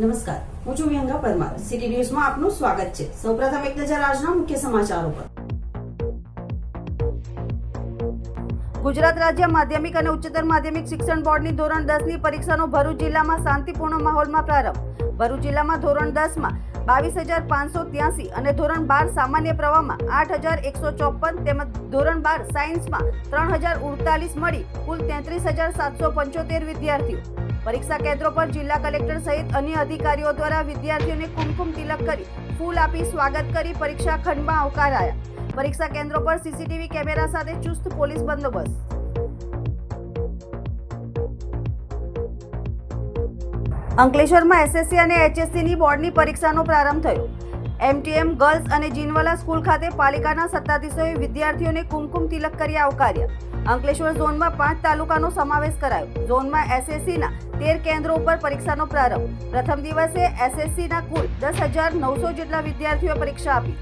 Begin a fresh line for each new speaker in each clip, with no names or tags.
નમસ્કાર હું છું વિહંગા પરમાર સિટી ન્યૂઝમાં આપનું સ્વાગત છે સૌપ્રથમ એક નજર આજના મુખ્ય સમાચારો પર ગુજરાત રાજ્ય માધ્યમિક અને ઉચ્ચતર માધ્યમિક શિક્ષણ બોર્ડની ધોરણ દસની પરીક્ષાનો ભરૂચ જિલ્લામાં શાંતિપૂર્ણ માહોલમાં પ્રારંભ ભરૂચ જિલ્લામાં ધોરણ દસમાં બાવીસ હજાર પાંચસો ત્યાંસી અને ધોરણ બાર સામાન્ય પ્રવાહમાં આઠ હજાર એકસો ચોપન તેમજ ધોરણ બાર સાયન્સમાં ત્રણ હજાર ઉડતાલીસ મળી કુલ તેત્રીસ હજાર સાતસો પંચોતેર વિદ્યાર્થીઓ પરીક્ષા કેન્દ્રો પર જિલ્લા કલેક્ટર સહિત અન્ય અધિકારીઓ દ્વારા વિદ્યાર્થીઓને કુમકુમ તિલક કરી ફૂલ આપી સ્વાગત કરી પરીક્ષા ખંડમાં આવકારાયા પરીક્ષા કેન્દ્રો પર સીસીટીવી કેમેરા સાથે ચુસ્ત પોલીસ બંદોબસ્ત અંકલેશ્વરમાં એસએસસી અને એચએસસીની બોર્ડની પરીક્ષાનો પ્રારંભ થયો એમટીએમ ગર્લ્સ અને જીનવાલા સ્કૂલ ખાતે પાલિકાના સત્તાધીશોએ વિદ્યાર્થીઓને કુમકુમ તિલક કરી આવકાર્યા અંકલેશ્વર ઝોનમાં પાંચ તાલુકાનો સમાવેશ કરાયો ઝોનમાં એસએસસીના તેર કેન્દ્રો ઉપર પરીક્ષાનો પ્રારંભ પ્રથમ દિવસે એસએસસીના કુલ દસ હજાર નવસો જેટલા વિદ્યાર્થીઓએ પરીક્ષા આપી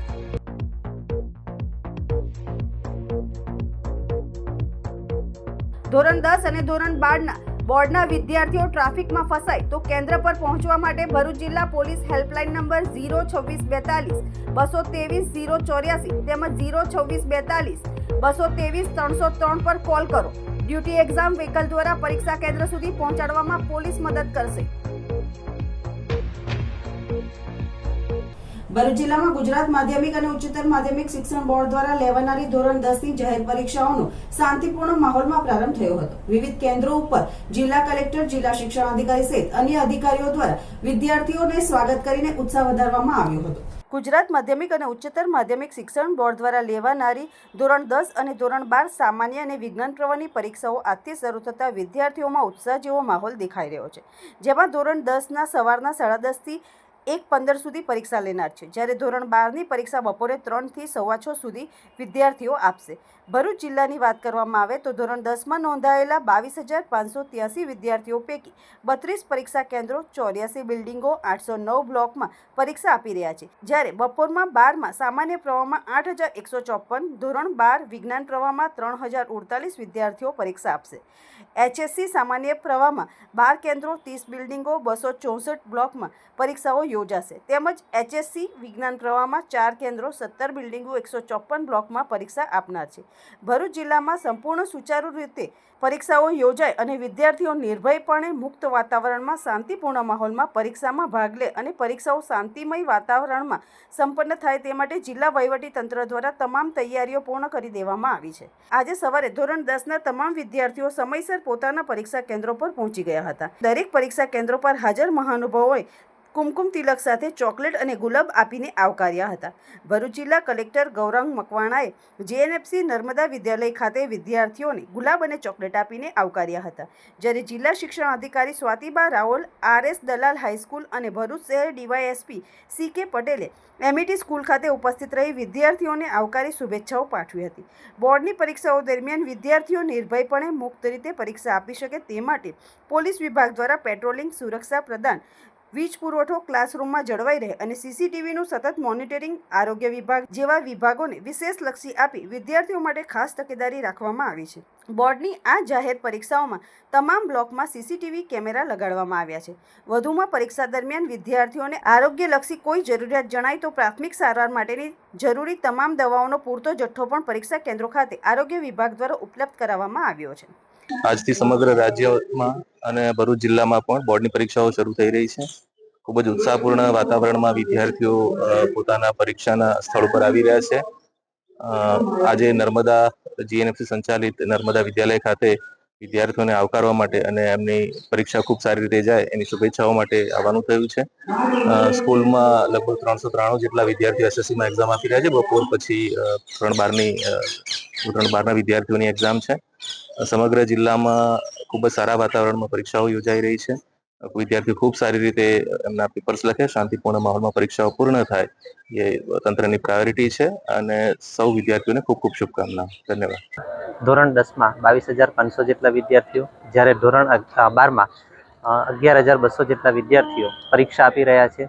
ધોરણ દસ અને ધોરણ બારના બોર્ડના વિદ્યાર્થીઓ ટ્રાફિકમાં ફસાય તો કેન્દ્ર પર પહોંચવા માટે ભરૂચ જિલ્લા પોલીસ હેલ્પલાઇન નંબર ઝીરો છવ્વીસ બેતાલીસ બસો ત્રેવીસ ઝીરો ચોર્યાસી તેમજ ઝીરો છવ્વીસ બેતાલીસ બસો ત્રેવીસ ત્રણસો ત્રણ પર કોલ કરો ડ્યુટી એક્ઝામ વ્હીકલ દ્વારા પરીક્ષા કેન્દ્ર સુધી પહોંચાડવામાં પોલીસ મદદ કરશે ભરૂચ જિલ્લામાં ગુજરાત માધ્યમિક અને ઉચ્ચતર માધ્યમિક શિક્ષણ બોર્ડ દ્વારા લેવાનારી ધોરણ દસની જાહેર પરીક્ષાઓનો શાંતિપૂર્ણ માહોલમાં પ્રારંભ થયો હતો વિવિધ કેન્દ્રો ઉપર જિલ્લા કલેક્ટર જિલ્લા શિક્ષણ અધિકારી સહિત અન્ય અધિકારીઓ દ્વારા વિદ્યાર્થીઓને સ્વાગત કરીને ઉત્સાહ વધારવામાં આવ્યો હતો ગુજરાત માધ્યમિક અને ઉચ્ચતર માધ્યમિક શિક્ષણ બોર્ડ દ્વારા લેવાનારી ધોરણ દસ અને ધોરણ બાર સામાન્ય અને વિજ્ઞાન પ્રવાહની પરીક્ષાઓ આજથી શરૂ થતાં વિદ્યાર્થીઓમાં ઉત્સાહ જેવો માહોલ દેખાઈ રહ્યો છે જેમાં ધોરણ દસના સવારના સાડા દસથી એક પંદર સુધી પરીક્ષા લેનાર છે જ્યારે ધોરણ બારની પરીક્ષા બપોરે ત્રણથી સવા છ સુધી વિદ્યાર્થીઓ આપશે ભરૂચ જિલ્લાની વાત કરવામાં આવે તો ધોરણ દસમાં નોંધાયેલા બાવીસ હજાર પાંચસો ત્યાસી વિદ્યાર્થીઓ પૈકી બત્રીસ પરીક્ષા કેન્દ્રો ચોર્યાસી બિલ્ડિંગો આઠસો નવ બ્લોકમાં પરીક્ષા આપી રહ્યા છે જ્યારે બપોરમાં બારમાં સામાન્ય પ્રવાહમાં આઠ હજાર એકસો ચોપન ધોરણ બાર વિજ્ઞાન પ્રવાહમાં ત્રણ હજાર ઉડતાલીસ વિદ્યાર્થીઓ પરીક્ષા આપશે એચએસસી સામાન્ય પ્રવાહમાં બાર કેન્દ્રો ત્રીસ બિલ્ડિંગો બસો ચોસઠ બ્લોકમાં પરીક્ષાઓ યોજાશે તેમજ એચએસસી વિજ્ઞાન પ્રવાહમાં ચાર કેન્દ્રો સત્તર બિલ્ડિંગો એકસો ચોપન બ્લોકમાં પરીક્ષા આપનાર છે ભરૂચ જિલ્લામાં સંપૂર્ણ સુચારુ રીતે પરીક્ષાઓ યોજાય અને વિદ્યાર્થીઓ નિર્ભયપણે મુક્ત વાતાવરણમાં શાંતિપૂર્ણ માહોલમાં પરીક્ષામાં ભાગ લે અને પરીક્ષાઓ શાંતિમય વાતાવરણમાં સંપન્ન થાય તે માટે જિલ્લા વહીવટીતંત્ર દ્વારા તમામ તૈયારીઓ પૂર્ણ કરી દેવામાં આવી છે આજે સવારે ધોરણ દસના તમામ વિદ્યાર્થીઓ સમયસર પોતાના પરીક્ષા કેન્દ્રો પર પહોંચી ગયા હતા દરેક પરીક્ષા કેન્દ્રો પર હાજર મહાનુભાવોએ કુમકુમ તિલક સાથે ચોકલેટ અને ગુલાબ આપીને આવકાર્યા હતા ભરૂચ જિલ્લા કલેક્ટર ગૌરંગ મકવાણાએ જેએનએફસી નર્મદા વિદ્યાલય ખાતે વિદ્યાર્થીઓને ગુલાબ અને ચોકલેટ આપીને આવકાર્યા હતા જ્યારે જિલ્લા શિક્ષણ અધિકારી સ્વાતિબા રાઓલ આરએસ દલાલ હાઈસ્કૂલ અને ભરૂચ શહેર ડીવાયએસપી સી કે પટેલે એમઈટી e સ્કૂલ ખાતે ઉપસ્થિત રહી વિદ્યાર્થીઓને આવકારી શુભેચ્છાઓ પાઠવી હતી બોર્ડની પરીક્ષાઓ દરમિયાન વિદ્યાર્થીઓ નિર્ભયપણે મુક્ત રીતે પરીક્ષા આપી શકે તે માટે પોલીસ વિભાગ દ્વારા પેટ્રોલિંગ સુરક્ષા પ્રદાન વીજ પુરવઠો ક્લાસરૂમમાં જળવાઈ રહે અને સીસીટીવીનું સતત મોનિટરિંગ આરોગ્ય વિભાગ જેવા વિભાગોને વિશેષ લક્ષી આપી વિદ્યાર્થીઓ માટે ખાસ તકેદારી રાખવામાં આવી છે બોર્ડની આ જાહેર પરીક્ષાઓમાં તમામ બ્લોકમાં સીસીટીવી કેમેરા લગાડવામાં આવ્યા છે વધુમાં પરીક્ષા દરમિયાન વિદ્યાર્થીઓને આરોગ્યલક્ષી કોઈ જરૂરિયાત જણાય તો પ્રાથમિક સારવાર માટેની જરૂરી તમામ દવાઓનો પૂરતો જથ્થો પણ પરીક્ષા કેન્દ્રો ખાતે આરોગ્ય વિભાગ દ્વારા ઉપલબ્ધ કરાવવામાં આવ્યો છે
આજથી સમગ્ર રાજ્યમાં અને ભરૂચ જિલ્લામાં પણ બોર્ડની પરીક્ષાઓ શરૂ થઈ રહી છે ખૂબ જ ઉત્સાહપૂર્ણ વાતાવરણમાં વિદ્યાર્થીઓ પોતાના પરીક્ષાના સ્થળ પર આવી રહ્યા છે આજે નર્મદા જીએનએફસી સંચાલિત નર્મદા વિદ્યાલય ખાતે વિદ્યાર્થીઓને આવકારવા માટે અને એમની પરીક્ષા ખૂબ સારી રીતે જાય એની શુભેચ્છાઓ માટે આવવાનું થયું છે સ્કૂલમાં લગભગ ત્રણસો ત્રાણું જેટલા વિદ્યાર્થીઓ એસએસસીમાં એક્ઝામ આપી રહ્યા છે બપોર પછી ત્રણ બારની ત્રણ બારના વિદ્યાર્થીઓની એક્ઝામ છે સમગ્ર જિલ્લામાં ખૂબ જ સારા વાતાવરણમાં પરીક્ષાઓ યોજાઈ રહી છે વિદ્યાર્થીઓ ખૂબ સારી રીતે એમના પેપર્સ લખે શાંતિપૂર્ણ માહોલમાં પરીક્ષાઓ પૂર્ણ થાય એ તંત્રની પ્રાયોરિટી છે અને સૌ વિદ્યાર્થીઓને ખૂબ ખૂબ શુભકામના ધન્યવાદ
ધોરણ દસમાં બાવીસ હજાર પાંચસો જેટલા વિદ્યાર્થીઓ જ્યારે ધોરણ બારમાં અગિયાર હજાર બસો જેટલા વિદ્યાર્થીઓ પરીક્ષા આપી રહ્યા છે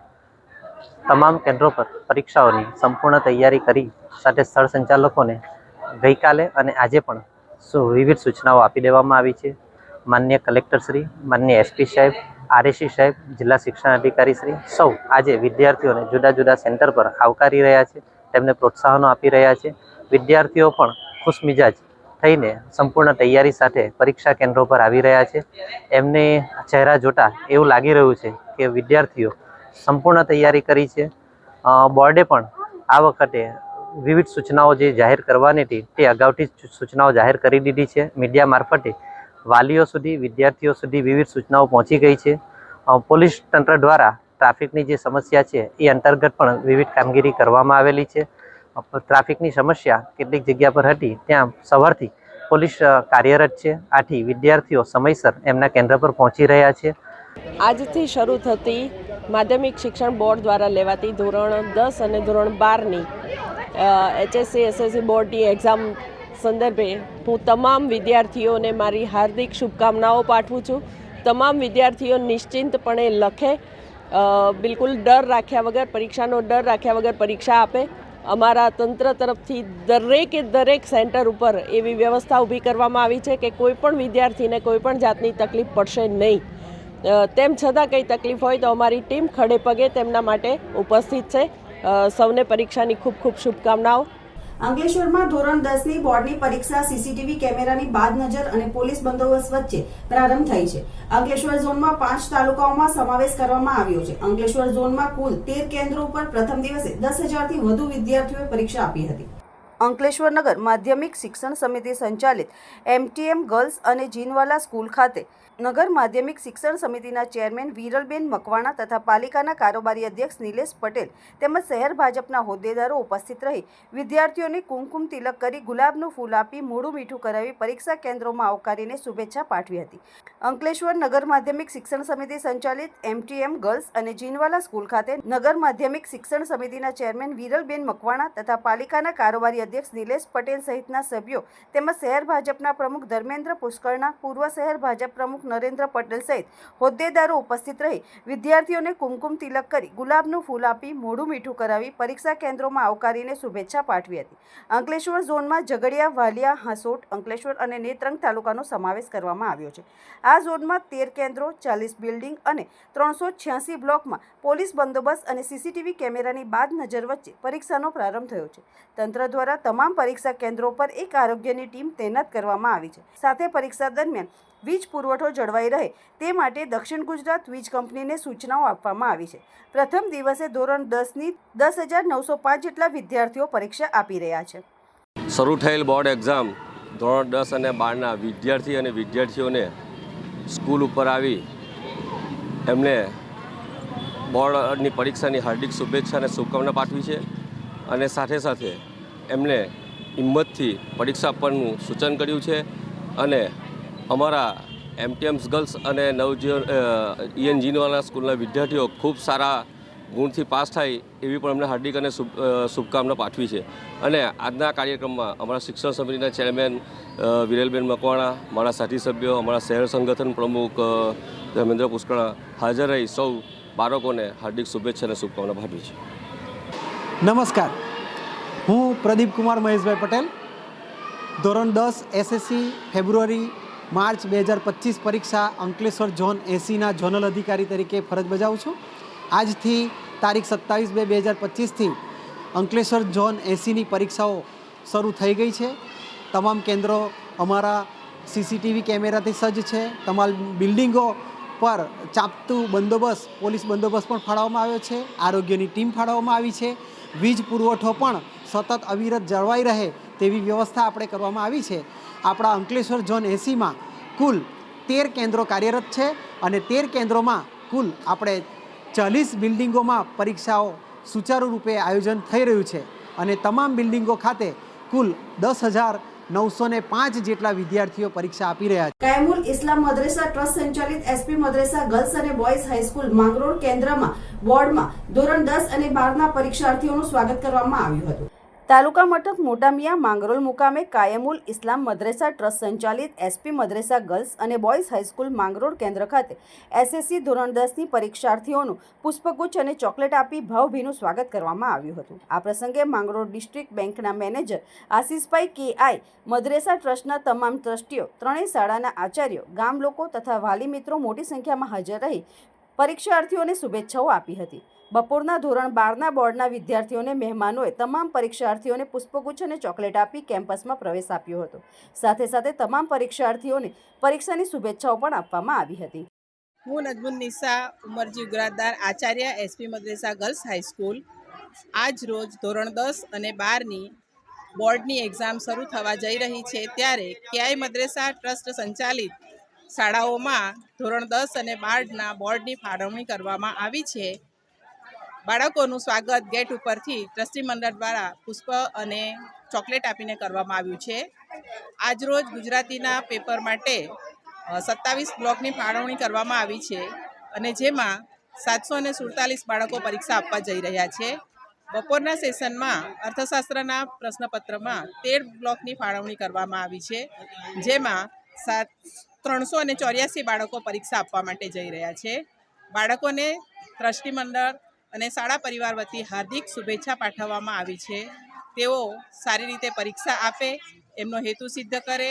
તમામ કેન્દ્રો પર પરીક્ષાઓની સંપૂર્ણ તૈયારી કરી સાથે સ્થળ સંચાલકોને ગઈકાલે અને આજે પણ વિવિધ સૂચનાઓ આપી દેવામાં આવી છે માન્ય કલેક્ટરશ્રી માન્ય એસપી સાહેબ આરએસી સાહેબ જિલ્લા શિક્ષણ અધિકારી શ્રી સૌ આજે વિદ્યાર્થીઓને જુદા જુદા સેન્ટર પર આવકારી રહ્યા છે તેમને પ્રોત્સાહનો આપી રહ્યા છે વિદ્યાર્થીઓ પણ ખુશમિજાજ થઈને સંપૂર્ણ તૈયારી સાથે પરીક્ષા કેન્દ્રો પર આવી રહ્યા છે એમને ચહેરા જોતા એવું લાગી રહ્યું છે કે વિદ્યાર્થીઓ સંપૂર્ણ તૈયારી કરી છે બોર્ડે પણ આ વખતે વિવિધ સૂચનાઓ જે જાહેર કરવાની હતી તે અગાઉથી સૂચનાઓ જાહેર કરી દીધી છે મીડિયા મારફતે વાલીઓ સુધી વિદ્યાર્થીઓ સુધી વિવિધ સૂચનાઓ પહોંચી ગઈ છે પોલીસ તંત્ર દ્વારા ટ્રાફિકની જે સમસ્યા છે એ અંતર્ગત પણ વિવિધ કામગીરી કરવામાં આવેલી છે ટ્રાફિકની સમસ્યા કેટલીક જગ્યા પર હતી ત્યાં સવારથી પોલીસ કાર્યરત છે આથી વિદ્યાર્થીઓ સમયસર એમના કેન્દ્ર પર પહોંચી રહ્યા છે
આજથી શરૂ થતી માધ્યમિક શિક્ષણ બોર્ડ દ્વારા લેવાતી ધોરણ દસ અને ધોરણ બારની એચએસસી એસએસસી બોર્ડની એક્ઝામ સંદર્ભે હું તમામ વિદ્યાર્થીઓને મારી હાર્દિક શુભકામનાઓ પાઠવું છું તમામ વિદ્યાર્થીઓ નિશ્ચિંતપણે લખે બિલકુલ ડર રાખ્યા વગર પરીક્ષાનો ડર રાખ્યા વગર પરીક્ષા આપે અમારા તંત્ર તરફથી દરેકે દરેક સેન્ટર ઉપર એવી વ્યવસ્થા ઊભી કરવામાં આવી છે કે કોઈપણ વિદ્યાર્થીને કોઈપણ જાતની તકલીફ પડશે નહીં તેમ છતાં કંઈ તકલીફ હોય તો અમારી ટીમ ખડેપગે તેમના માટે ઉપસ્થિત છે સૌને પરીક્ષાની ખૂબ ખૂબ શુભકામનાઓ
અંકલેશ્વરમાં ધોરણ દસની બોર્ડની પરીક્ષા સીસીટીવી કેમેરાની બાદ નજર અને પોલીસ બંદોબસ્ત વચ્ચે પ્રારંભ થઈ છે અંકલેશ્વર ઝોનમાં પાંચ તાલુકાઓમાં સમાવેશ કરવામાં આવ્યો છે અંકલેશ્વર ઝોનમાં કુલ તેર કેન્દ્રો ઉપર પ્રથમ દિવસે દસ હજારથી વધુ વિદ્યાર્થીઓએ પરીક્ષા આપી હતી અંકલેશ્વર નગર માધ્યમિક શિક્ષણ સમિતિ સંચાલિત એમટીએમ ગર્લ્સ અને જીનવાલા સ્કૂલ ખાતે નગર માધ્યમિક શિક્ષણ સમિતિના ચેરમેન વિરલબેન મકવાણા તથા પાલિકાના કારોબારી અધ્યક્ષ નિલેશ પટેલ તેમજ શહેર ભાજપના હોદ્દેદારો ઉપસ્થિત રહી વિદ્યાર્થીઓને કુમકુમ તિલક કરી ગુલાબનું ફૂલ આપી મોડું મીઠું કરાવી પરીક્ષા કેન્દ્રોમાં આવકારીને શુભેચ્છા પાઠવી હતી અંકલેશ્વર નગર માધ્યમિક શિક્ષણ સમિતિ સંચાલિત એમટીએમ ગર્લ્સ અને જીનવાલા સ્કૂલ ખાતે નગર માધ્યમિક શિક્ષણ સમિતિના ચેરમેન વિરલબેન મકવાણા તથા પાલિકાના કારોબારી અધ્યક્ષ નિલેશ પટેલ સહિતના સભ્યો તેમજ શહેર ભાજપના પ્રમુખ ધર્મેન્દ્ર પુષ્કળના પૂર્વ શહેર ભાજપ પ્રમુખ નરેન્દ્ર પટેલ સહિત હોદ્દેદારો ઉપસ્થિત રહી વિદ્યાર્થીઓને કુમકુમ તિલક કરી ગુલાબનું ફૂલ આપી મોઢું મીઠું કરાવી પરીક્ષા કેન્દ્રોમાં આવકારીને શુભેચ્છા પાઠવી હતી અંકલેશ્વર ઝોનમાં ઝઘડિયા વાલિયા હાંસોટ અંકલેશ્વર અને નેત્રંગ તાલુકાનો સમાવેશ કરવામાં આવ્યો છે આ ઝોનમાં તેર કેન્દ્રો ચાલીસ બિલ્ડિંગ અને ત્રણસો છ્યાસી બ્લોકમાં પોલીસ બંદોબસ્ત અને સીસીટીવી કેમેરાની બાદ નજર વચ્ચે પરીક્ષાનો પ્રારંભ થયો છે તંત્ર દ્વારા તમામ પરીક્ષા કેન્દ્રો પર એક આરોગ્યની ટીમ તૈનાત કરવામાં આવી છે સાથે પરીક્ષા દરમિયાન વીજ પુરવઠો જળવાઈ રહે તે માટે દક્ષિણ ગુજરાત વીજ કંપનીને સૂચનાઓ આપવામાં આવી છે પ્રથમ દિવસે ધોરણ દસની દસ હજાર નવસો પાંચ જેટલા વિદ્યાર્થીઓ પરીક્ષા આપી રહ્યા છે
શરૂ થયેલ બોર્ડ એક્ઝામ ધોરણ દસ અને બારના વિદ્યાર્થી અને વિદ્યાર્થીઓને સ્કૂલ ઉપર આવી એમને બોર્ડની પરીક્ષાની હાર્દિક શુભેચ્છા અને શુભકામના પાઠવી છે અને સાથે સાથે એમણે હિંમતથી પરીક્ષા આપવાનું સૂચન કર્યું છે અને અમારા એમટીએમ્સ ગર્લ્સ અને નવજીવન ઈએન જીનવાલા e સ્કૂલના વિદ્યાર્થીઓ ખૂબ સારા ગુણથી પાસ થાય એવી પણ અમને હાર્દિક અને શુભકામના પાઠવી છે અને આજના કાર્યક્રમમાં અમારા શિક્ષણ સમિતિના ચેરમેન વિરેલબેન મકવાણા મારા સાથી સભ્યો અમારા શહેર સંગઠન પ્રમુખ ધર્મેન્દ્ર પુષ્કળા હાજર રહી સૌ બાળકોને હાર્દિક શુભેચ્છા અને શુભકામના પાઠવી
છે નમસ્કાર હું પ્રદીપ કુમાર મહેશભાઈ પટેલ ધોરણ દસ એસએસસી ફેબ્રુઆરી માર્ચ બે હજાર પચીસ પરીક્ષા અંકલેશ્વર ઝોન એસીના ઝોનલ અધિકારી તરીકે ફરજ બજાવું છું આજથી તારીખ સત્તાવીસ બે બે હજાર પચીસથી અંકલેશ્વર ઝોન એસીની પરીક્ષાઓ શરૂ થઈ ગઈ છે તમામ કેન્દ્રો અમારા સીસીટીવી કેમેરાથી સજ્જ છે તમામ બિલ્ડિંગો પર ચાપતું બંદોબસ્ત પોલીસ બંદોબસ્ત પણ ફાળવવામાં આવ્યો છે આરોગ્યની ટીમ ફાળવવામાં આવી છે વીજ પુરવઠો પણ સતત અવિરત જળવાઈ રહે તેવી વ્યવસ્થા આપણે કરવામાં આવી છે આપણા અંકલેશ્વર ઝોન એસીમાં કુલ તેર કેન્દ્રો કાર્યરત છે અને તેર કેન્દ્રોમાં કુલ આપણે ચાલીસ બિલ્ડિંગોમાં પરીક્ષાઓ સુચારુ રૂપે આયોજન થઈ રહ્યું છે અને તમામ બિલ્ડિંગો ખાતે કુલ દસ હજાર નવસો ને પાંચ જેટલા વિદ્યાર્થીઓ પરીક્ષા આપી રહ્યા છે
કાયમુલ ઇસ્લામ મદ્રેસા ટ્રસ્ટ સંચાલિત એસપી મદ્રેસા ગર્લ્સ અને બોયઝ હાઈસ્કૂલ માંગરોળ કેન્દ્રમાં બોર્ડમાં ધોરણ દસ અને બારના પરીક્ષાર્થીઓનું સ્વાગત કરવામાં આવ્યું હતું તાલુકા મથક મોટામિયા માંગરોલ મુકામે કાયમુલ ઇસ્લામ મદ્રેસા ટ્રસ્ટ સંચાલિત એસપી મદ્રેસા ગર્લ્સ અને બોયઝ હાઈસ્કૂલ માંગરોળ કેન્દ્ર ખાતે એસએસસી ધોરણ દસની પરીક્ષાર્થીઓનું પુષ્પગુચ્છ અને ચોકલેટ આપી ભાવભીનું સ્વાગત કરવામાં આવ્યું હતું આ પ્રસંગે માંગરોળ ડિસ્ટ્રિક્ટ બેંકના મેનેજર આશિષભાઈ કેઆઈ મદ્રેસા ટ્રસ્ટના તમામ ટ્રસ્ટીઓ ત્રણેય શાળાના આચાર્યો ગામ લોકો તથા વાલી મિત્રો મોટી સંખ્યામાં હાજર રહી પરીક્ષાર્થીઓને શુભેચ્છાઓ આપી હતી બપોરના ધોરણ બારના બોર્ડના વિદ્યાર્થીઓને મહેમાનોએ તમામ પરીક્ષાર્થીઓને પુષ્પગુચ્છ અને ચોકલેટ આપી કેમ્પસમાં પ્રવેશ આપ્યો હતો સાથે સાથે તમામ પરીક્ષાર્થીઓને પરીક્ષાની શુભેચ્છાઓ પણ આપવામાં આવી હતી
હું નજમુન નિસા ઉમરજી ઉગરાદાર આચાર્ય એસપી મદ્રેસા ગર્લ્સ હાઈસ્કૂલ આજ રોજ ધોરણ દસ અને બારની બોર્ડની એક્ઝામ શરૂ થવા જઈ રહી છે ત્યારે કેઆઈ મદ્રેસા ટ્રસ્ટ સંચાલિત શાળાઓમાં ધોરણ દસ અને બારના બોર્ડની ફાળવણી કરવામાં આવી છે બાળકોનું સ્વાગત ગેટ ઉપરથી ટ્રસ્ટી મંડળ દ્વારા પુષ્પ અને ચોકલેટ આપીને કરવામાં આવ્યું છે આજરોજ ગુજરાતીના પેપર માટે સત્તાવીસ બ્લોકની ફાળવણી કરવામાં આવી છે અને જેમાં સાતસો ને સુડતાલીસ બાળકો પરીક્ષા આપવા જઈ રહ્યા છે બપોરના સેશનમાં અર્થશાસ્ત્રના પ્રશ્નપત્રમાં તેર બ્લોકની ફાળવણી કરવામાં આવી છે જેમાં સાત ત્રણસો અને ચોર્યાસી બાળકો પરીક્ષા આપવા માટે જઈ રહ્યા છે બાળકોને ટ્રસ્ટીમંડળ અને શાળા પરિવાર વતી હાર્દિક શુભેચ્છા પાઠવવામાં આવી છે તેઓ સારી રીતે પરીક્ષા આપે એમનો હેતુ સિદ્ધ કરે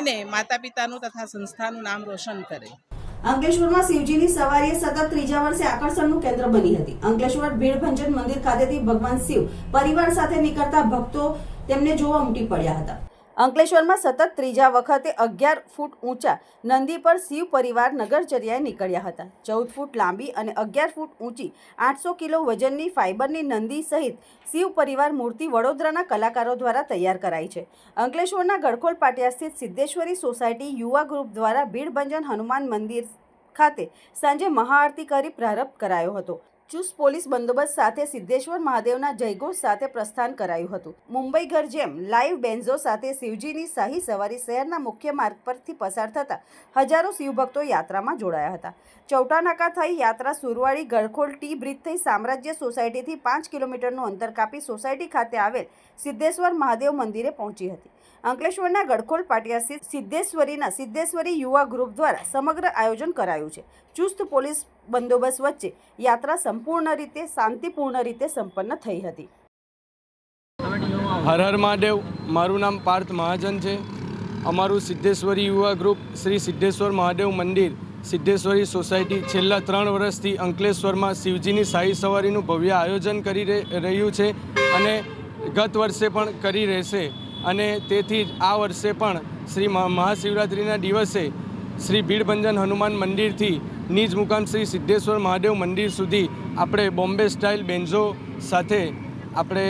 અને માતા પિતાનું તથા સંસ્થાનું નામ રોશન કરે
અંકલેશ્વરમાં શિવજીની સવારી સતત ત્રીજા વર્ષે આકર્ષણનું કેન્દ્ર બની હતી અંકલેશ્વર ભીડભંજન મંદિર ખાતેથી ભગવાન શિવ પરિવાર સાથે નીકળતા ભક્તો તેમને જોવા ઉમટી પડ્યા હતા અંકલેશ્વરમાં સતત ત્રીજા વખતે અગિયાર ફૂટ ઊંચા નંદી પર શિવ પરિવાર નગરચર્યાએ નીકળ્યા હતા ચૌદ ફૂટ લાંબી અને અગિયાર ફૂટ ઊંચી આઠસો કિલો વજનની ફાઇબરની નંદી સહિત શિવ પરિવાર મૂર્તિ વડોદરાના કલાકારો દ્વારા તૈયાર કરાઈ છે અંકલેશ્વરના ગડખોલ પાટિયા સ્થિત સિદ્ધેશ્વરી સોસાયટી યુવા ગ્રુપ દ્વારા ભીડભંજન હનુમાન મંદિર ખાતે સાંજે મહાઆરતી કરી પ્રારંભ કરાયો હતો ચુસ્ત પોલીસ બંદોબસ્ત સાથે સિદ્ધેશ્વર મહાદેવના જયઘોષ સાથે પ્રસ્થાન કરાયું હતું મુંબઈ ઘર જેમ લાઈવ બેન્ઝો સાથે શિવજીની શાહી સવારી શહેરના મુખ્ય માર્ગ પરથી પસાર થતા હજારો શિવભક્તો યાત્રામાં જોડાયા હતા ચૌટાનાકા થઈ યાત્રા સુરવાળી ગળખોલ ટી બ્રિજ થઈ સામ્રાજ્ય સોસાયટીથી પાંચ કિલોમીટરનું અંતર કાપી સોસાયટી ખાતે આવેલ સિદ્ધેશ્વર મહાદેવ મંદિરે પહોંચી હતી અંકલેશ્વરના ગડખોલ પાટિયા સ્થિત સિદ્ધેશ્વરીના સિદ્ધેશ્વરી યુવા ગ્રુપ દ્વારા સમગ્ર આયોજન કરાયું છે ચુસ્ત પોલીસ બંદોબસ્ત વચ્ચે યાત્રા સંપૂર્ણ રીતે શાંતિપૂર્ણ રીતે સંપન્ન થઈ હતી
હર હર મહાદેવ મારું નામ પાર્થ મહાજન છે અમારું સિદ્ધેશ્વરી યુવા ગ્રુપ શ્રી સિદ્ધેશ્વર મહાદેવ મંદિર સિદ્ધેશ્વરી સોસાયટી છેલ્લા ત્રણ વર્ષથી અંકલેશ્વરમાં શિવજીની સાઈ સવારીનું ભવ્ય આયોજન કરી રહ્યું છે અને ગત વર્ષે પણ કરી રહેશે અને તેથી જ આ વર્ષે પણ શ્રી મહાશિવરાત્રિના દિવસે શ્રી ભીડભંજન હનુમાન મંદિરથી નીજ મુકામ શ્રી સિદ્ધેશ્વર મહાદેવ મંદિર સુધી આપણે બોમ્બે સ્ટાઇલ બેન્ઝો સાથે આપણે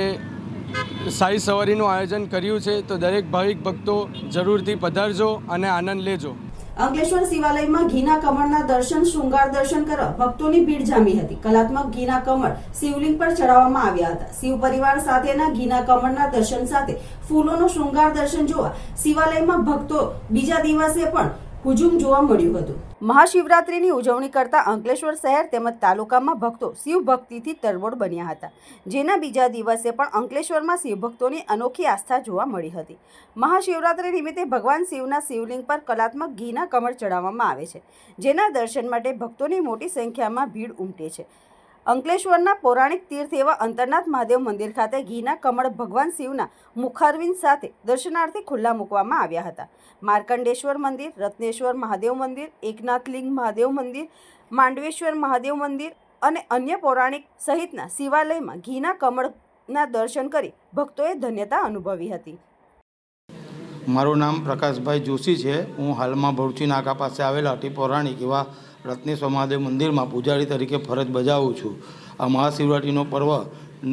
સાઈ સવારીનું આયોજન કર્યું છે તો દરેક ભાવિક ભક્તો જરૂરથી પધારજો અને આનંદ લેજો
અંકલેશ્વર શિવાલયમાં ઘીના કમળના દર્શન શૃંગાર દર્શન કરવા ભક્તોની ભીડ જામી હતી કલાત્મક ઘીના કમળ શિવલિંગ પર ચડાવવામાં આવ્યા હતા શિવ પરિવાર સાથેના ઘીના કમળના દર્શન સાથે ફૂલોનો શૃંગાર દર્શન જોવા શિવાલયમાં ભક્તો બીજા દિવસે પણ હુજુમ જોવા મળ્યું હતું મહાશિવરાત્રિની ઉજવણી કરતા અંકલેશ્વર શહેર તેમજ તાલુકામાં ભક્તો શિવભક્તિથી ભક્તિથી તરબોળ બન્યા હતા જેના બીજા દિવસે પણ અંકલેશ્વરમાં શિવભક્તોની અનોખી આસ્થા જોવા મળી હતી મહાશિવરાત્રિ નિમિત્તે ભગવાન શિવના શિવલિંગ પર કલાત્મક ઘીના કમળ ચડાવવામાં આવે છે જેના દર્શન માટે ભક્તોની મોટી સંખ્યામાં ભીડ ઉમટે છે અંકલેશ્વરના પૌરાણિક તીર્થ એવા અંતરનાથ મહાદેવ મંદિર ખાતે ઘીના કમળ ભગવાન શિવના મુખારવિંદ સાથે દર્શનાર્થે ખુલ્લા મૂકવામાં આવ્યા હતા માર્કંડેશ્વર મંદિર રત્નેશ્વર મહાદેવ મંદિર એકનાથલિંગ મહાદેવ મંદિર માંડવેશ્વર મહાદેવ મંદિર અને અન્ય પૌરાણિક સહિતના શિવાલયમાં ઘીના કમળના દર્શન કરી ભક્તોએ ધન્યતા અનુભવી હતી
મારું નામ પ્રકાશભાઈ જોશી છે હું હાલમાં ભરૂચી નાકા પાસે આવેલા અટી પૌરાણિક એવા રત્ની મહાદેવ મંદિરમાં પૂજારી તરીકે ફરજ બજાવું છું આ મહાશિવરાત્રિનો પર્વ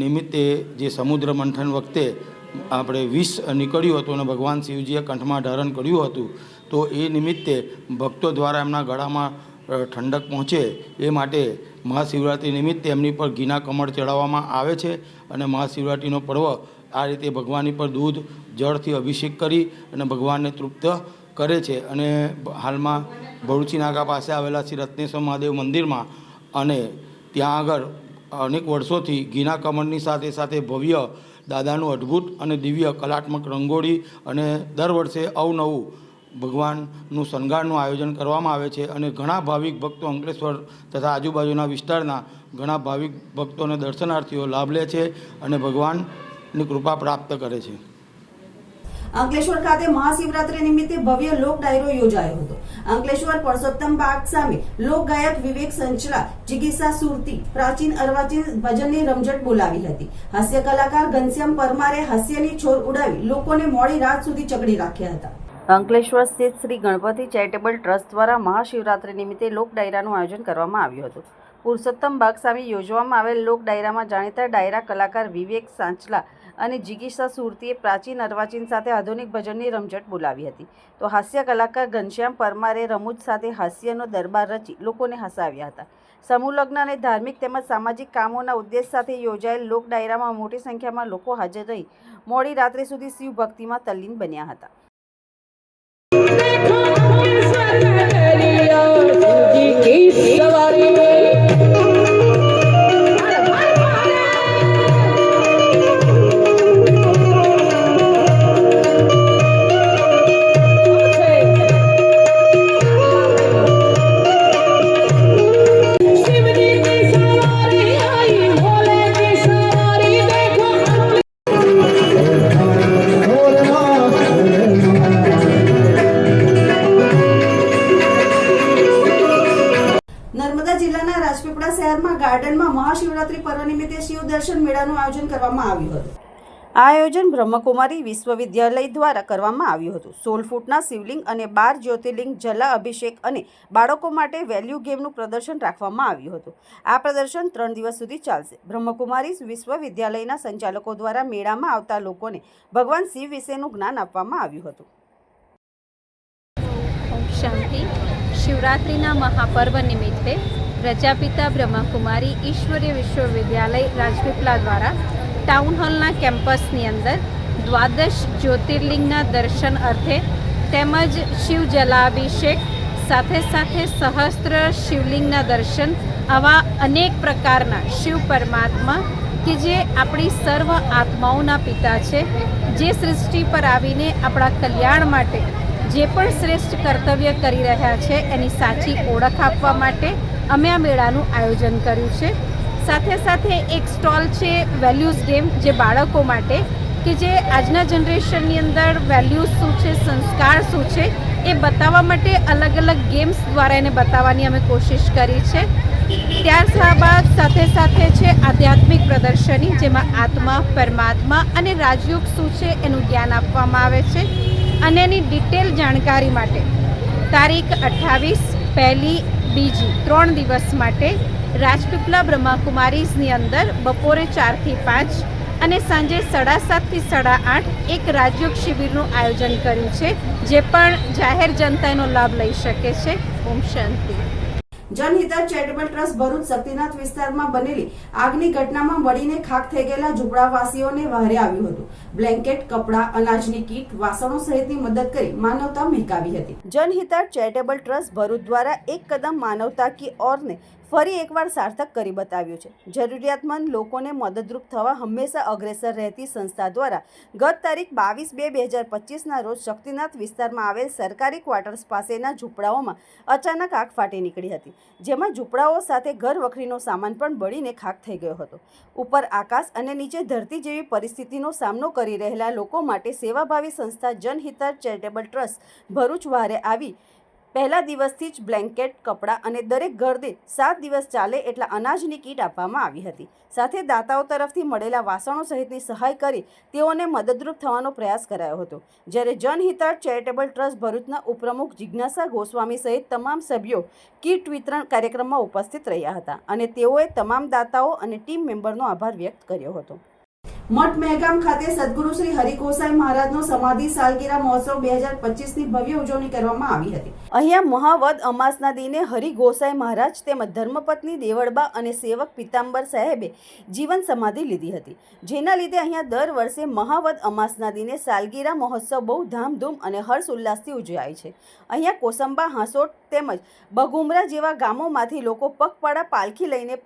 નિમિત્તે જે સમુદ્ર મંથન વખતે આપણે વિષ નીકળ્યું હતું અને ભગવાન શિવજીએ કંઠમાં ધારણ કર્યું હતું તો એ નિમિત્તે ભક્તો દ્વારા એમના ગળામાં ઠંડક પહોંચે એ માટે મહાશિવરાત્રિ નિમિત્તે એમની પર ઘીના કમળ ચડાવવામાં આવે છે અને મહાશિવરાત્રિનો પર્વ આ રીતે ભગવાનની પર દૂધ જળથી અભિષેક કરી અને ભગવાનને તૃપ્ત કરે છે અને હાલમાં ભરૂચી નાકા પાસે આવેલા શ્રી રત્નેશ્વર મહાદેવ મંદિરમાં અને ત્યાં આગળ અનેક વર્ષોથી ઘીના કમળની સાથે સાથે ભવ્ય દાદાનું અદ્ભુત અને દિવ્ય કલાત્મક રંગોળી અને દર વર્ષે અવનવું ભગવાનનું શણગારનું આયોજન કરવામાં આવે છે અને ઘણા ભાવિક ભક્તો અંકલેશ્વર તથા આજુબાજુના વિસ્તારના ઘણા ભાવિક ભક્તોને દર્શનાર્થીઓ લાભ લે છે અને ભગવાનની કૃપા પ્રાપ્ત કરે છે
અંકલેશ્વર ખાતે મહાશિવરાત્રી નિમિત્તે ભવ્ય લોક ડાયરો યોજાયો હતો અંકલેશ્વર પરસોત્તમ બાગ સામે લોક ગાયક વિવેક સંચલા જિગીસા સુરતી પ્રાચીન અર્વાચીન ભજનની રમઝટ બોલાવી હતી હાસ્ય કલાકાર ઘનશ્યામ પરમારે હાસ્યની છોર ઉડાવી લોકોને મોડી રાત સુધી ચકડી રાખ્યા હતા અંકલેશ્વર સ્થિત શ્રી ગણપતિ ચેરિટેબલ ટ્રસ્ટ દ્વારા મહાશિવરાત્રી નિમિત્તે લોક ડાયરાનું આયોજન કરવામાં આવ્યું હતું પુરુષોત્તમ બાગ સામે યોજવામાં આવેલ લોક ડાયરામાં જાણીતા ડાયરા કલાકાર વિવેક સાંચલા અને જિગીષા સુરતીએ પ્રાચીન અર્વાચીન સાથે આધુનિક ભજનની રમઝટ બોલાવી હતી તો હાસ્ય કલાકાર ઘનશ્યામ પરમારે રમૂજ સાથે હાસ્યનો દરબાર રચી લોકોને હસાવ્યા હતા સમૂહ લગ્ન અને ધાર્મિક તેમજ સામાજિક કામોના ઉદ્દેશ સાથે યોજાયેલ લોક ડાયરામાં મોટી સંખ્યામાં લોકો હાજર રહી મોડી રાત્રે સુધી શિવ ભક્તિમાં તલ્લીન બન્યા હતા ગાર્ડનમાં મહાશિવરાત્રી પર્વ નિમિત્તે શિવ દર્શન મેળાનું આયોજન કરવામાં આવ્યું હતું આ આયોજન બ્રહ્મકુમારી વિશ્વવિદ્યાલય દ્વારા કરવામાં આવ્યું હતું સોલ ફૂટના શિવલિંગ અને બાર જ્યોતિર્લિંગ જલા અભિષેક અને બાળકો માટે વેલ્યુ ગેમનું પ્રદર્શન રાખવામાં આવ્યું હતું આ પ્રદર્શન ત્રણ દિવસ સુધી ચાલશે બ્રહ્મકુમારી વિશ્વવિદ્યાલયના સંચાલકો દ્વારા મેળામાં આવતા લોકોને ભગવાન શિવ વિશેનું જ્ઞાન આપવામાં આવ્યું
હતું શાંતિ શિવરાત્રિના મહાપર્વ નિમિત્તે રજાપિતા બ્રહ્માકુમારી ઈશ્વરીય વિશ્વવિદ્યાલય રાજપીપલા દ્વારા ટાઉન હોલના કેમ્પસની અંદર દ્વાદશ જ્યોતિર્લિંગના દર્શન અર્થે તેમજ શિવ જલાભિષેક સાથે સાથે સહસ્ત્ર શિવલિંગના દર્શન આવા અનેક પ્રકારના શિવ પરમાત્મા કે જે આપણી સર્વ આત્માઓના પિતા છે જે સૃષ્ટિ પર આવીને આપણા કલ્યાણ માટે જે પણ શ્રેષ્ઠ કર્તવ્ય કરી રહ્યા છે એની સાચી ઓળખ આપવા માટે અમે આ મેળાનું આયોજન કર્યું છે સાથે સાથે એક સ્ટોલ છે વેલ્યુઝ ગેમ જે બાળકો માટે કે જે આજના જનરેશનની અંદર વેલ્યુઝ શું છે સંસ્કાર શું છે એ બતાવવા માટે અલગ અલગ ગેમ્સ દ્વારા એને બતાવવાની અમે કોશિશ કરી છે ત્યારબાદ સાથે સાથે છે આધ્યાત્મિક પ્રદર્શની જેમાં આત્મા પરમાત્મા અને રાજયોગ શું છે એનું જ્ઞાન આપવામાં આવે છે અને એની ડિટેલ જાણકારી માટે તારીખ અઠ્ઠાવીસ પહેલી બીજી ત્રણ દિવસ માટે રાજપીપલા બ્રહ્માકુમારીઝની અંદર બપોરે ચારથી પાંચ અને સાંજે સાડા સાતથી સાડા આઠ એક રાજયોગ શિબિરનું આયોજન કર્યું છે જે પણ જાહેર જનતાનો લાભ લઈ શકે છે ઓમ શાંતિ
જનહિતા ચેરિટેબલ ટ્રસ્ટ ભરૂચ શક્તિનાથ વિસ્તારમાં બનેલી આગની ઘટનામાં મળીને ખાક થઈ ગયેલા ઝૂંપડાવાસીઓને વહારે આવ્યું હતું બ્લેન્કેટ કપડા અનાજની કીટ વાસણો સહિતની મદદ કરી માનવતા મહેકાવી હતી જનહિતા ચેરિટેબલ ટ્રસ્ટ ભરૂચ દ્વારા એક કદમ માનવતા કી ઓરને ફરી એકવાર સાર્થક કરી બતાવ્યું છે જરૂરિયાતમંદ લોકોને મદદરૂપ થવા હંમેશા અગ્રેસર રહેતી સંસ્થા દ્વારા ગત તારીખ બાવીસ બે બે હજાર પચીસના રોજ શક્તિનાથ વિસ્તારમાં આવેલ સરકારી ક્વાર્ટર્સ પાસેના ઝૂંપડાઓમાં અચાનક આગ ફાટી નીકળી હતી જેમાં ઝૂંપડાઓ સાથે ઘર વખરીનો સામાન પણ બળીને ખાક થઈ ગયો હતો ઉપર આકાશ અને નીચે ધરતી જેવી પરિસ્થિતિનો સામનો કરી રહેલા લોકો માટે સેવાભાવી સંસ્થા જનહિતાર ચેરિટેબલ ટ્રસ્ટ ભરૂચ વારે આવી પહેલા દિવસથી જ બ્લેન્કેટ કપડાં અને દરેક ઘર દીઠ સાત દિવસ ચાલે એટલા અનાજની કીટ આપવામાં આવી હતી સાથે દાતાઓ તરફથી મળેલા વાસણો સહિતની સહાય કરી તેઓને મદદરૂપ થવાનો પ્રયાસ કરાયો હતો જ્યારે જનહિતાર્થ ચેરિટેબલ ટ્રસ્ટ ભરૂચના ઉપપ્રમુખ જિજ્ઞાસા ગોસ્વામી સહિત તમામ સભ્યો કીટ વિતરણ કાર્યક્રમમાં ઉપસ્થિત રહ્યા હતા અને તેઓએ તમામ દાતાઓ અને ટીમ મેમ્બરનો આભાર વ્યક્ત કર્યો હતો મઠ મહેગામ ખાતે સદગુરુ શ્રી હરિકોસાઈ મહારાજનો સમાધિ સાલગીરા મહોત્સવ બે હજાર પચીસની ભવ્ય ઉજવણી કરવામાં આવી હતી અહીંયા મહાવદ અમાસના દિને હરિ હરિગોસાઈ મહારાજ તેમજ ધર્મપત્ની દેવળબા અને સેવક પિતાંબર સાહેબે જીવન સમાધિ લીધી હતી જેના લીધે અહીંયા દર વર્ષે મહાવદ અમાસના દિને સાલગીરા મહોત્સવ બહુ ધામધૂમ અને હર્ષ ઉલ્લાસથી ઉજવાય છે અહીંયા કોસંબા હાંસોટ તેમજ બગુમરા જેવા ગામોમાંથી લોકો પગપાળા પાલખી લઈને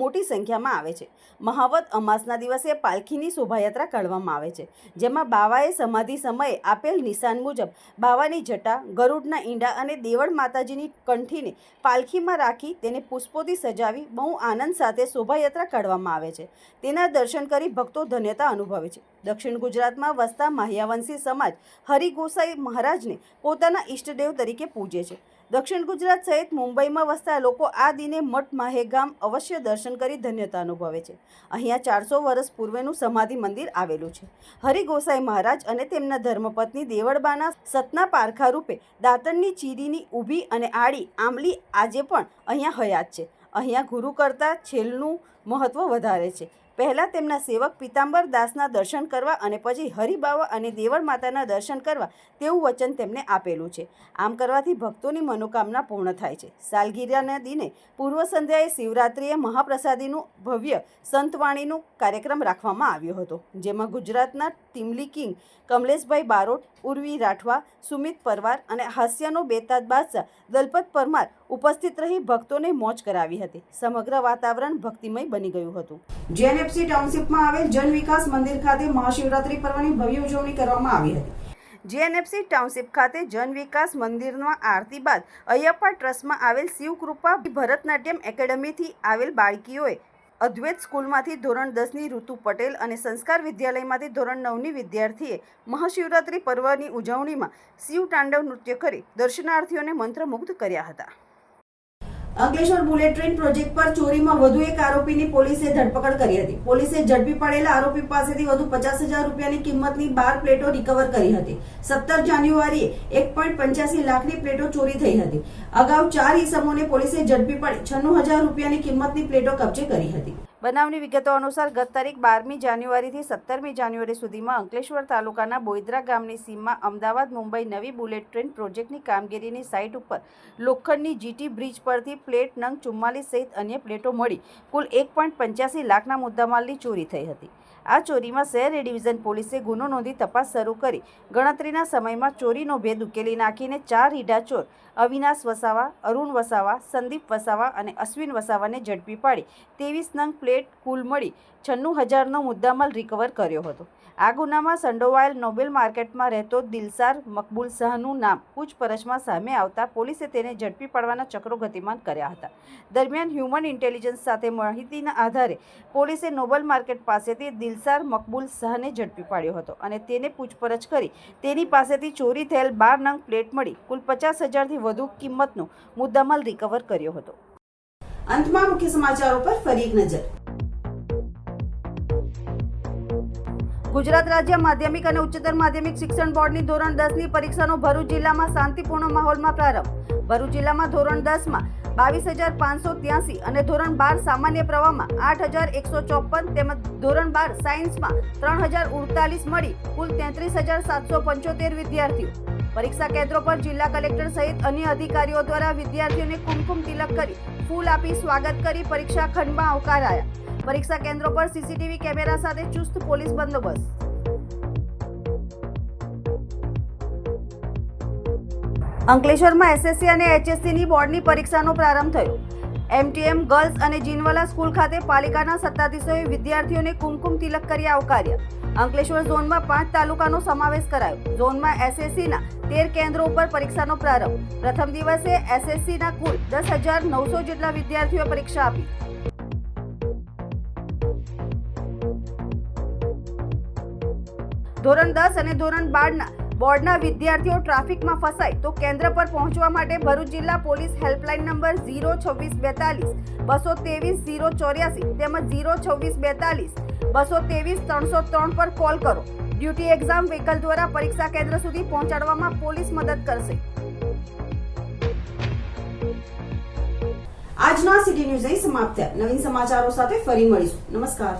મોટી સંખ્યામાં આવે છે મહાવત અમાસના દિવસે પાલખીની શોભાયાત્રા કાઢવામાં આવે છે જેમાં બાવાએ સમાધિ સમયે આપેલ નિશાન મુજબ બાવાની જટા ગરુડના ઈંડા અને દેવળ માતાજીની કંઠીને પાલખીમાં રાખી તેને પુષ્પોથી સજાવી બહુ આનંદ સાથે શોભાયાત્રા કાઢવામાં આવે છે તેના દર્શન કરી ભક્તો ધન્યતા અનુભવે છે દક્ષિણ ગુજરાતમાં વસતા માહ્યાવંશી સમાજ હરિગોસાઈ મહારાજને પોતાના ઈષ્ટદેવ તરીકે પૂજે છે દક્ષિણ ગુજરાત સહિત મુંબઈમાં વસતા લોકો આ દિને મઠ માહેગામ અવશ્ય દર્શન કરી ધન્યતા અનુભવે છે અહીંયા ચારસો વર્ષ પૂર્વેનું સમાધિ મંદિર આવેલું છે હરિગોસાઈ મહારાજ અને તેમના ધર્મપત્ની દેવળબાના સતના પારખા રૂપે દાંતણની ચીરીની ઊભી અને આડી આંબલી આજે પણ અહીંયા હયાત છે અહીંયા ગુરુ કરતાં છેલનું મહત્ત્વ વધારે છે પહેલાં તેમના સેવક પિતાંબર દાસના દર્શન કરવા અને પછી હરિબાવા અને દેવળ માતાના દર્શન કરવા તેવું વચન તેમને આપેલું છે આમ કરવાથી ભક્તોની મનોકામના પૂર્ણ થાય છે સાલગીરાના દિને પૂર્વ સંધ્યાએ શિવરાત્રિએ મહાપ્રસાદીનું ભવ્ય સંતવાણીનું કાર્યક્રમ રાખવામાં આવ્યો હતો જેમાં ગુજરાતના તિમલી કિંગ કમલેશભાઈ બારોટ ઉર્વી રાઠવા સુમિત પરવાર અને હાસ્યનો બેતાદ બાદશાહ દલપત પરમાર ઉપસ્થિત રહી ભક્તોને મોજ કરાવી હતી સમગ્ર વાતાવરણ ભક્તિમય બની ગયું હતું જેએનએફસી ટાઉનશીપમાં આવેલ જન વિકાસ મંદિર ખાતે મહાશિવરાત્રી પર્વની ભવ્ય ઉજવણી કરવામાં આવી હતી જીએનએફસી ટાઉનશીપ ખાતે જન વિકાસ મંદિરમાં આરતી બાદ અયપ્પા ટ્રસ્ટમાં આવેલ શિવકૃપા ભરતનાટ્યમ એકેડમીથી આવેલ બાળકીઓએ અદ્વૈત સ્કૂલમાંથી ધોરણ દસની ઋતુ પટેલ અને સંસ્કાર વિદ્યાલયમાંથી ધોરણ નવની વિદ્યાર્થીએ મહાશિવરાત્રિ પર્વની ઉજવણીમાં શિવ તાંડવ નૃત્ય કરી દર્શનાર્થીઓને મંત્રમુગ્ધ કર્યા હતા અંકલેશ્વર બુલેટ ટ્રેન પ્રોજેક્ટ પર ચોરીમાં વધુ એક આરોપીની પોલીસે ધરપકડ કરી હતી પોલીસે ઝડપી પડેલા આરોપી પાસેથી વધુ પચાસ હજાર રૂપિયાની કિંમતની બાર પ્લેટો રિકવર કરી હતી સત્તર જાન્યુઆરીએ એક પોઈન્ટ પંચ્યાસી લાખની પ્લેટો ચોરી થઈ હતી અગાઉ ચાર ઈસમોને પોલીસે ઝડપી પડી છન્નું હજાર રૂપિયાની કિંમતની પ્લેટો કબજે કરી હતી બનાવની વિગતો અનુસાર ગત તારીખ બારમી જાન્યુઆરીથી સત્તરમી જાન્યુઆરી સુધીમાં અંકલેશ્વર તાલુકાના બોઈદરા ગામની સીમમાં અમદાવાદ મુંબઈ નવી બુલેટ ટ્રેન પ્રોજેક્ટની કામગીરીની સાઇટ ઉપર લોખંડની જીટી બ્રિજ પરથી પ્લેટ નંગ ચુમ્માલીસ સહિત અન્ય પ્લેટો મળી કુલ એક પોઈન્ટ પંચ્યાસી લાખના મુદ્દામાલની ચોરી થઈ હતી આ ચોરીમાં શહેર ડિવિઝન પોલીસે ગુનો નોંધી તપાસ શરૂ કરી ગણતરીના સમયમાં ચોરીનો ભેદ ઉકેલી નાખીને ચાર હીડા ચોર અવિનાશ વસાવા અરુણ વસાવા સંદીપ વસાવા અને અશ્વિન વસાવાને ઝડપી પાડી ત્રેવીસ નંગ પ્લેટ કુલ મળી છન્નું હજારનો મુદ્દામાલ રિકવર કર્યો હતો આ ગુનામાં સંડોવાયેલ નોબેલ માર્કેટમાં રહેતો દિલસાર મકબૂલ શાહનું નામ પૂછપરછમાં સામે આવતા પોલીસે તેને ઝડપી પાડવાના ચક્રો ગતિમાન કર્યા હતા દરમિયાન હ્યુમન ઇન્ટેલિજન્સ સાથે માહિતીના આધારે પોલીસે નોબેલ માર્કેટ પાસેથી દિલસાર મકબૂલ શાહને ઝડપી પાડ્યો હતો અને તેને પૂછપરછ કરી તેની પાસેથી ચોરી થયેલ બાર નંગ પ્લેટ મળી કુલ પચાસ હજારથી વધુ કિંમતનો મુદ્દામાલ રિકવર કર્યો હતો અંતમાં મુખ્ય સમાચારો પર ફરી એક નજર ગુજરાત રાજ્ય માધ્યમિક અને ઉચ્ચતર માધ્યમિક શિક્ષણ બોર્ડની ધોરણ દસની પરીક્ષાનો ભરૂચ જિલ્લામાં શાંતિપૂર્ણ માહોલમાં પ્રારંભ ભરૂચ જિલ્લામાં ધોરણ દસમાં બાવીસ હજાર પાંચસો ત્યાસી અને ધોરણ બાર સામાન્ય પ્રવાહમાં આઠ હજાર એકસો ચોપન તેમજ ધોરણ બાર સાયન્સમાં ત્રણ હજાર ઉડતાલીસ મળી કુલ તેત્રીસ હજાર સાતસો પંચોતેર વિદ્યાર્થીઓ પરીક્ષા કેન્દ્રો પર જિલ્લા કલેક્ટર સહિત અન્ય અધિકારીઓ દ્વારા વિદ્યાર્થીઓને કુમકુમ તિલક કરી ફૂલ આપી સ્વાગત કરી પરીક્ષા ખંડમાં આવકારાયા પરીક્ષા કેન્દ્રો પર સીસીટીવી કેમેરા સાથે ચુસ્ત પોલીસ બંદોબસ્ત અંકલેશ્વરમાં એસએસસી અને એચએસસીની બોર્ડની પરીક્ષાનો પ્રારંભ થયો એમટીએમ ગર્લ્સ અને જીનવાલા સ્કૂલ ખાતે પાલિકાના સત્તાધીશોએ વિદ્યાર્થીઓને કુમકુમ તિલક કરી આવકાર્યા અંકલેશ્વર ઝોનમાં પાંચ તાલુકાનો સમાવેશ કરાયો ઝોનમાં એસએસસીના તેર કેન્દ્રો ઉપર પરીક્ષાનો પ્રારંભ પ્રથમ દિવસે એસએસસીના કુલ દસ હજાર નવસો જેટલા વિદ્યાર્થીઓએ પરીક્ષા આપી ધોરણ દસ અને ધોરણ બારના બોર્ડના વિદ્યાર્થીઓ ટ્રાફિકમાં ફસાય તો કેન્દ્ર પર પહોંચવા માટે ભરૂચ જિલ્લા પોલીસ હેલ્પલાઇન નંબર ઝીરો છવ્વીસ બેતાલીસ બસો ત્રેવીસ ઝીરો ચોર્યાસી તેમજ ઝીરો છવ્વીસ બેતાલીસ બસો ત્રેવીસ ત્રણસો ત્રણ પર કોલ કરો ડ્યુટી એક્ઝામ વ્હીકલ દ્વારા પરીક્ષા કેન્દ્ર સુધી પહોંચાડવામાં પોલીસ મદદ કરશે આજના સિટી ન્યૂઝ અહીં સમાપ્ત થયા નવીન સમાચારો સાથે ફરી મળીશું નમસ્કાર